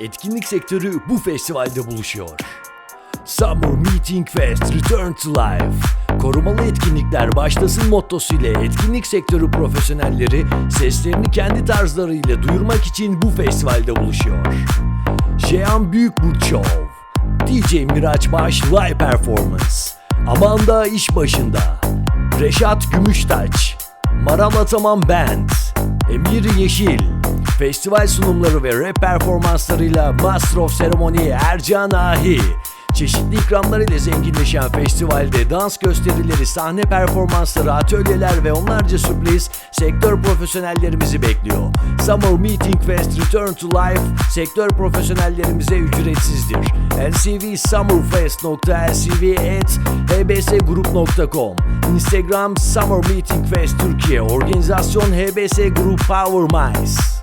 etkinlik sektörü bu festivalde buluşuyor. Summer Meeting Fest Return to Life. Korumalı etkinlikler başlasın mottosu ile etkinlik sektörü profesyonelleri seslerini kendi tarzlarıyla duyurmak için bu festivalde buluşuyor. Jehan Büyükburç Show, DJ Miraç Baş Live Performance, Amanda İş Başında, Reşat Gümüştaç, Maral Ataman Band, Emir Yeşil, festival sunumları ve rap performanslarıyla Master of Ceremony Ercan Ahi, Çeşitli ikramlarıyla zenginleşen festivalde dans gösterileri, sahne performansları, atölyeler ve onlarca sürpriz sektör profesyonellerimizi bekliyor. Summer Meeting Fest Return to Life sektör profesyonellerimize ücretsizdir. lcvsummerfest.lcv@hbsgroup.com Instagram Summer Meeting Fest Türkiye Organizasyon HBS Group Power Mice